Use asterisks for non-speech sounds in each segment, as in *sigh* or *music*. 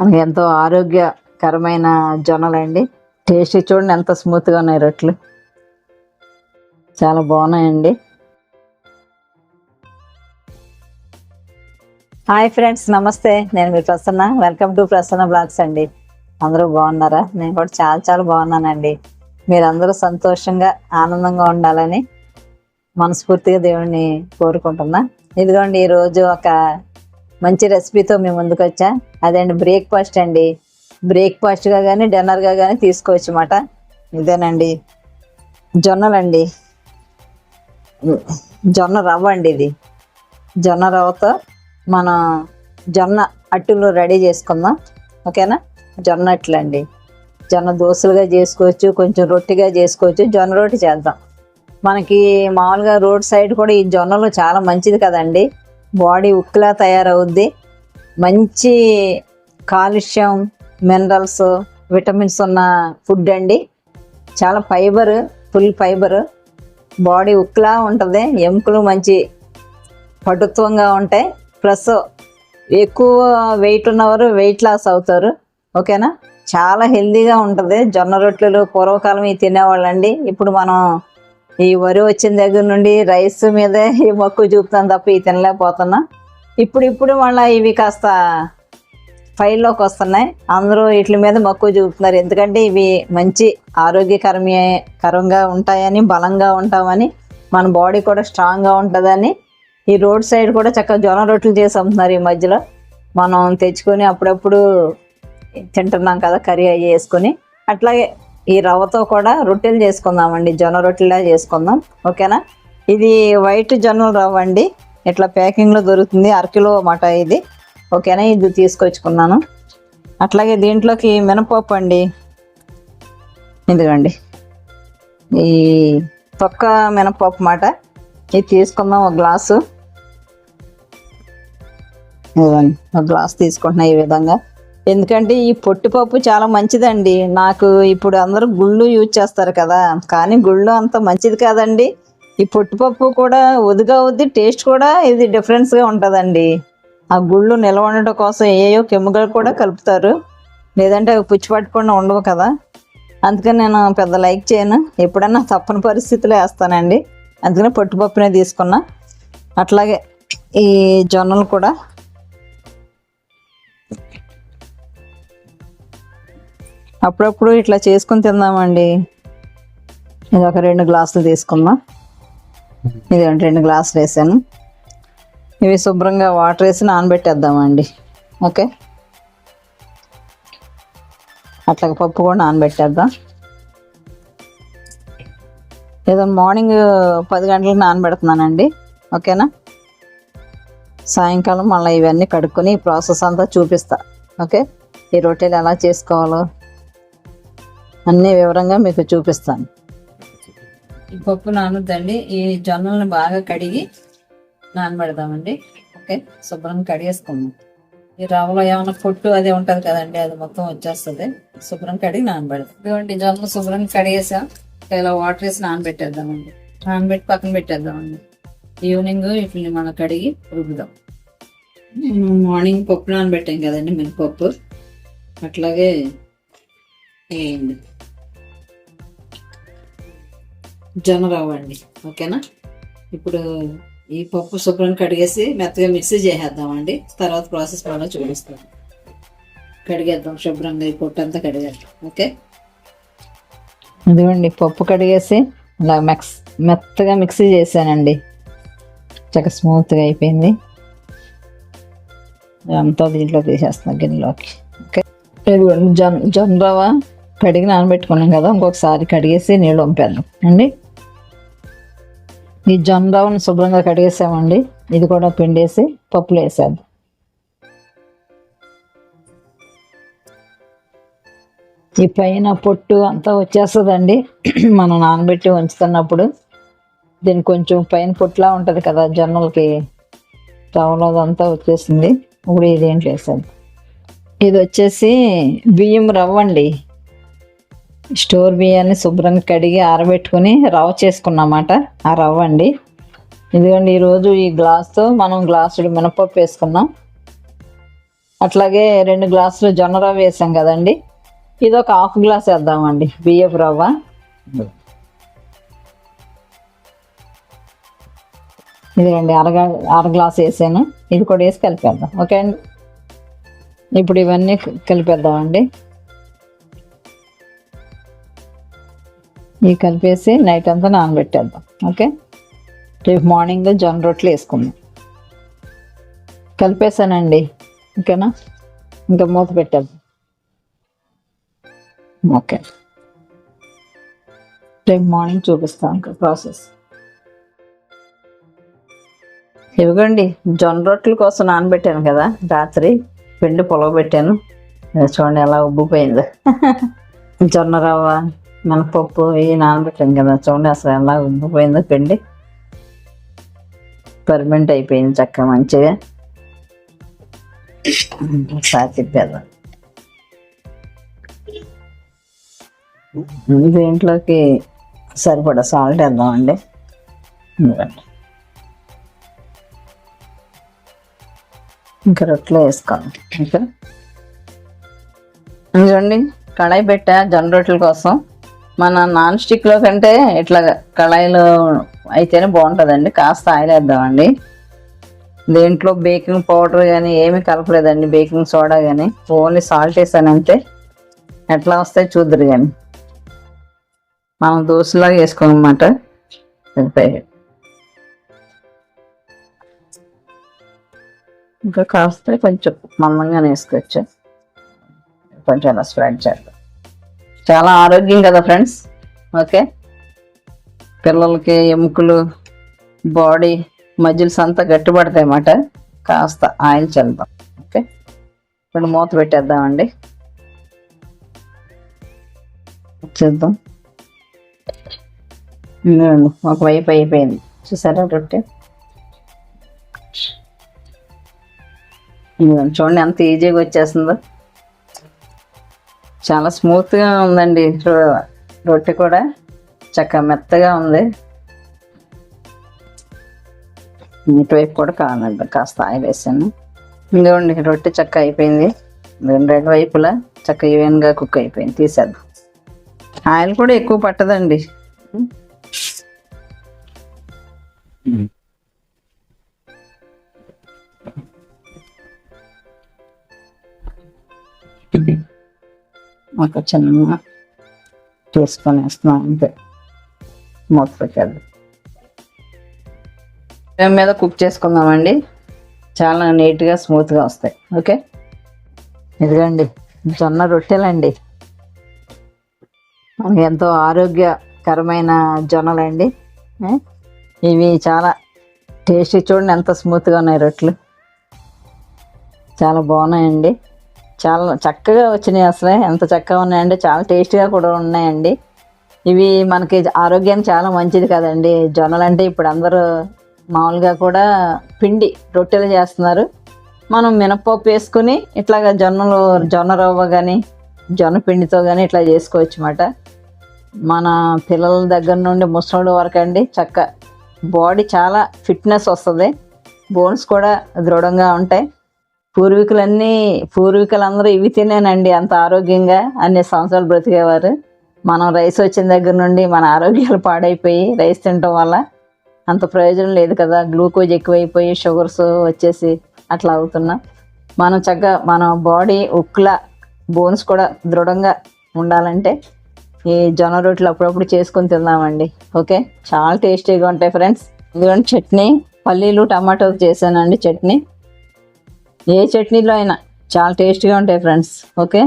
మనకి ఎంతో ఆరోగ్యకరమైన జొన్నలండి. టేస్ట్ చూడండి ఎంత స్మూత్గా ఉన్నాయి రొట్టెలు. చాలా బాగున్నాయండి. హాయ్ ఫ్రెండ్స్ నమస్తే. నేను మీ Prasanna. Welcome to Prasanna blogs అండి. అందరూ బాగున్నారా? నేను కూడా చాలా చాలా బాగున్నానండి. మీరందరూ సంతోషంగా ఆనందంగా ఉండాలని మనస్ఫూర్తిగా దేవుడిని కోరుకుంటున్నా. ఇదిగోండి ఈరోజు ఒక మంచి రెసిపీతో మేము ముందుకు వచ్చా అదండి బ్రేక్ఫాస్ట్ అండి. బ్రేక్ఫాస్ట్గా కానీ డిన్నర్గా కానీ తీసుకోవచ్చు అన్నమాట. ఇదేనండి. జొన్నలండి. జొన్న రవ్వ అండి ఇది. జొన్న రవ్వతో మనం జొన్న అట్టులు రెడీ చేసుకుందాం. ఓకేనా? జొన్న అట్లు అండి జొన్న దోశలుగా చేసుకోవచ్చు కొంచెం రొట్టిగా చేసుకోవచ్చు. జొన్న రొట్టి చేద్దాం. మనకి మామూలుగా రోడ్ సైడ్ కూడా ఈ జొన్నలు చాలా మంచిది కదండి. బాడీ ఉక్కులా తయారవుద్ది. మంచి కాలుష్యం మినరల్స్ విటమిన్స్ ఉన్న ఫుడ్ అండి. చాలా ఫైబర్ ఫుల్ ఫైబర్. బాడీ ఉక్కులా ఉంటుంది ఎముకలు మంచి పటుత్వంగా ఉంటాయి. ప్లస్ ఎక్కువ వెయిట్ ఉన్నవారు వెయిట్ లాస్ అవుతారు. ఓకేనా? చాలా హెల్తీగా ఉంటుంది. జొన్న రొట్టెలు పూర్వకాలం ఇవి తినేవాళ్ళండి. ఇప్పుడు మనం ఈ వరి వచ్చిన దగ్గర నుండి రైస్ మీదే ఈ మక్కువ చూపుతాం తప్ప ఇవి తినలేకపోతున్నాం. ఇప్పుడు ఇప్పుడు మళ్ళీ ఇవి కాస్త ఫైల్లోకి వస్తున్నాయి. అందరూ వీటి మీద మక్కువ చూపుతున్నారు. ఎందుకంటే ఇవి మంచి ఆరోగ్యకరమే కరంగా ఉంటాయని బలంగా ఉంటామని మన బాడీ కూడా స్ట్రాంగ్గా ఉంటుందని ఈ రోడ్ సైడ్ కూడా చక్కగా జొన్న రొట్టెలు చేసి అమ్ముతున్నారు ఈ మధ్యలో. మనం తెచ్చుకొని అప్పుడప్పుడు తింటున్నాం కదా కర్రీ అవి వేసుకొని. అట్లాగే ఈ రవ్వతో కూడా రొట్టెలు చేసుకుందామండి. జొన్న రొట్టెలా చేసుకుందాం. ఓకేనా? ఇది వైట్ జొన్నలు రవ్వ అండి. ఇట్లా ప్యాకింగ్లో దొరుకుతుంది. అరకిలో మాట ఇది. ఓకేనా? ఇది తీసుకొచ్చుకున్నాను. అట్లాగే దీంట్లోకి మినపప్పు అండి. ఇదిగోండి. ఈ తొక్క మినపప్పు మాట ఇది తీసుకుందాం ఒక గ్లాసు. ఒక గ్లాస్ తీసుకుంటున్నా ఈ విధంగా. ఎందుకంటే ఈ పొట్టిపప్పు చాలా మంచిదండి. నాకు ఇప్పుడు అందరూ గుళ్ళు యూజ్ చేస్తారు కదా. కానీ గుళ్ళు అంత మంచిది కాదండి. ఈ పొట్టిపప్పు కూడా ఉదిగా ఉద్ది టేస్ట్ కూడా ఇది డిఫరెన్స్గా ఉంటుందండి. ఆ గుళ్ళు నిల్వ ఉండటం కోసం ఏయో కెమికల్ కూడా కలుపుతారు. లేదంటే అవి పుచ్చి పట్టకుండా ఉండవు కదా. అందుకని నేను పెద్ద లైక్ చేయను. ఎప్పుడన్నా తప్పని పరిస్థితిలో వేస్తానండి. అందుకని పొట్టుపప్పునే తీసుకున్నా. అట్లాగే ఈ జొన్నలు కూడా. అప్పుడప్పుడు ఇట్లా చేసుకుని తిందామండి. ఇది ఒక రెండు గ్లాసులు తీసుకుందాం ఇది రెండు గ్లాసులు వేసాను. ఇవి శుభ్రంగా వాటర్ వేసి నానబెట్టేద్దామండి. ఓకే? అట్లా పప్పు కూడా నానబెట్టేద్దాం. ఏదో మార్నింగ్ పది గంటలకు నానబెడుతున్నానండి. ఓకేనా? సాయంకాలం మళ్ళీ ఇవన్నీ కడుక్కొని ప్రాసెస్ అంతా చూపిస్తా. ఓకే? ఈ రొట్టెలు ఎలా చేసుకోవాలో. అన్ని వివరంగా మీకు చూపిస్తాను. ఈ పప్పు నానుద్దండి. ఈ జొన్నలను బాగా కడిగి నానబెడదామండి. ఓకే? శుభ్రంగా కడిగేసుకుందాం. ఈ రవ్వలో ఏమైనా పొట్టు అది ఉంటుంది కదండి అది మొత్తం వచ్చేస్తుంది. శుభ్రం కడిగి నానబెడదాం. ఇదిగోండి జొన్నలు శుభ్రంగా కడిగేసా. ఇలా వాటర్ వేసి నానబెట్టేద్దామండి. నానబెట్టి పక్కన పెట్టేద్దామండి. ఈవినింగ్ వీటిని మనం కడిగి రుబ్బుదాం. మార్నింగ్ పప్పు నానబెట్టాం కదండి మినపప్పు. అట్లాగే వేయండి. జొన్న రవ్వ అండి ఓకేనా? ఇప్పుడు ఈ పప్పు శుభ్రం కడిగేసి మెత్తగా మిక్సీ చేసేద్దామండి. తర్వాత ప్రాసెస్ మళ్ళీ చూపిస్తాం కడిగేద్దాం శుభ్రంగా ఈ పొట్టు అంతా కడిగేద్దాం ఓకే? ఇదిగోండి పప్పు కడిగేసి ఇలా మెక్స్ మెత్తగా మిక్సీ చేశానండి. చక్కగా స్మూత్గా అయిపోయింది. అంతా దీంట్లో తీసేస్తున్నాం గిన్నెలోకి ఓకే? ఇదిగోండి జొన్న జొన్న రవ్వ కడిగి నానబెట్టుకున్నాం కదా ఇంకొకసారి కడిగేసి నీళ్ళు పంపాను అండి? ఈ జొన్న శుభ్రంగా కడిగేసామండి. ఇది కూడా పిండేసి పప్పులు వేసేద్దాం. ఈ పైన పొట్టు అంతా వచ్చేస్తుందండి. *clears throat* మనం నానబెట్టి ఉంచుతున్నప్పుడు దీని కొంచెం పైన పొట్టులా ఉంటుంది కదా జొన్నలకి రవ్వలో అదంతా వచ్చేసింది. ఇప్పుడు ఇదేంటి వేసేది ఇది వచ్చేసి బియ్యం రవ్వ అండి స్టోర్ బియ్యాన్ని శుభ్రంగా కడిగి ఆరబెట్టుకుని రవ్వ చేసుకున్నమాట. ఆ రవ్వ అండి. ఇదిగోండి ఈరోజు ఈ గ్లాస్తో మనం గ్లాసుడు మినపప్పు వేసుకున్నాం అట్లాగే రెండు గ్లాసులు జొన్న రవ్వ వేసాం కదండి. ఇది ఒక హాఫ్ గ్లాస్ వేద్దామండి బియ్యపు రవ్వ. ఇది రండి అరగ అర గ్లాస్ వేసాను. ఇది కూడా వేసి కలిపేద్దాం. ఓకే అండి. ఇప్పుడు ఇవన్నీ కలిపేద్దామండి. ఇవి కలిపేసి నైట్ అంతా నానబెట్టేద్దాం. ఓకే రేపు మార్నింగ్ జొన్న రొట్టెలు వేసుకుందాం. కలిపేసానండి. ఓకేనా? ఇంకా మూత పెట్టేద్దాం. ఓకే రేపు మార్నింగ్ చూపిస్తాం ఇంకా ప్రాసెస్ ఇవ్వండి జొన్న రొట్టెల కోసం నానబెట్టాను కదా రాత్రి పిండి పొలవ పెట్టాను. చూడండి ఎలా ఉబ్బిపోయింది. *laughs* జొన్న రవ్వ. మినపప్పు ఇవి నానబెట్టాం కదా చూడండి అసలు ఎలా ఉబ్బిపోయిందో పిండి. పర్మనెంట్ అయిపోయింది చక్కగా మంచిగా. ఒకసారి తిప్పేద్దాం. దీంట్లోకి సరిపడా సాల్ట్ వేద్దామండి. ఇంకా రొట్టెలో వేసుకోండి ఇంకా? చూడండి కడాయి పెట్టా జొన్న రొట్టెల కోసం. మన నాన్ స్టిక్లో కంటే ఇట్లా కళాయిలో అయితేనే బాగుంటుందండి. కాస్త ఆయిల్ వేద్దామండి. దేంట్లో బేకింగ్ పౌడర్ కానీ ఏమీ కలపలేదండి. బేకింగ్ సోడా కానీ ఓన్లీ సాల్ట్ వేసాను అంతే. ఎట్లా వస్తాయి చూద్దరు కానీ మనం దోశలాగా వేసుకోమన్నమాట ఇంకా కాస్త కొంచెం మందంగానే వేసుకోవచ్చు? కొంచెం అలా స్ప్రెడ్ చేద్దాం. చాలా ఆరోగ్యం కదా ఫ్రెండ్స్. ఓకే. పిల్లలకి ఎముకలు బాడీ మజిల్స్ అంతా గట్టిపడతాయి అన్నమాట. కాస్త ఆయిల్ చల్లుదాం. ఓకే. ఇప్పుడు మూత పెట్టేద్దామండి. చేద్దాం. ఒక వైపు అయిపోయింది. చూసారా రొట్టె? చూడండి ఎంత ఈజీగా వచ్చేస్తుందో. చాలా స్మూత్గా ఉందండి. రొట్టె కూడా చక్కగా మెత్తగా ఉంది. ఇటువైపు కూడా కావాలండి కాస్త ఆయిల్ వేసాను. ఇదిగోండి రొట్టె చక్క అయిపోయింది. రెండు రెండు వైపులా చక్క ఈవెన్గా కుక్ అయిపోయింది. తీసేద్దాం. ఆయిల్ కూడా ఎక్కువ పట్టదండి. ఒక చిన్న తీసుకొని వేస్తున్నాం అంతే. మూత పెట్టేద్దాం ఫ్లేమ్ మీద కుక్ చేసుకుందామండి. చాలా నీట్గా స్మూత్గా వస్తాయి. ఓకే? ఇదిగండి జొన్న రొట్టెలండి. మనకి ఎంతో ఆరోగ్యకరమైన జొన్నలండి. ఇవి చాలా టేస్టీ. చూడండి ఎంత స్మూత్గా ఉన్నాయి రొట్టెలు. చాలా బాగున్నాయండి. చాలా చక్కగా వచ్చినాయి అసలే. ఎంత చక్కగా ఉన్నాయండి చాలా టేస్ట్గా కూడా ఉన్నాయండి. ఇవి మనకి ఆరోగ్యానికి చాలా మంచిది కదండి. జొన్నలు అంటే ఇప్పుడు అందరూ మామూలుగా కూడా పిండి రొట్టెలు చేస్తున్నారు. మనం మినపప్పు వేసుకుని ఇట్లాగా జొన్నలు జొన్న రవ్వ కానీ జొన్న పిండితో కానీ ఇట్లా చేసుకోవచ్చు అన్నమాట. మన పిల్లల దగ్గర నుండి ముసలి వరకు అండి చక్క. బాడీ చాలా ఫిట్నెస్ వస్తుంది. బోన్స్ కూడా దృఢంగా ఉంటాయి. పూర్వీకులన్నీ పూర్వీకులందరూ ఇవి తినేనండి అంత ఆరోగ్యంగా. అన్ని సంవత్సరాలు బ్రతికేవారు. మనం రైస్ వచ్చిన దగ్గర నుండి మన ఆరోగ్యాలు పాడైపోయి రైస్ తినటం వల్ల అంత ప్రయోజనం లేదు కదా. గ్లూకోజ్ ఎక్కువైపోయి షుగర్స్ వచ్చేసి అట్లా అవుతున్నాం. మనం చక్కగా మన బాడీ ఉక్కుల బోన్స్ కూడా దృఢంగా ఉండాలంటే ఈ జొన్న రొట్టెలు అప్పుడప్పుడు చేసుకొని తిందామండి. ఓకే? చాలా టేస్టీగా ఉంటాయి ఫ్రెండ్స్. ఇదిగోండి చట్నీ. పల్లీలు టమాటో చేశానండి చట్నీ. ఏ చట్నీలో అయినా చాలా టేస్టీగా ఉంటాయి ఫ్రెండ్స్ ఓకే?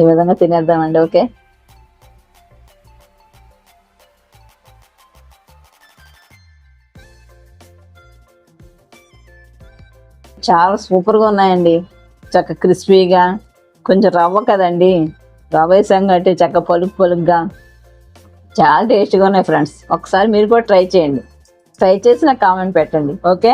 ఈ విధంగా తినేద్దామండి ఓకే? చాలా సూపర్గా ఉన్నాయండి. చక్క క్రిస్పీగా కొంచెం రవ్వ కదండి. రవ్వ వేసాం కాబట్టి చక్క పలుకు పలుకుగా. చాలా టేస్ట్గా ఉన్నాయి ఫ్రెండ్స్. ఒకసారి మీరు కూడా ట్రై చేయండి. ట్రై చేసి నాకు కామెంట్ పెట్టండి ఓకే?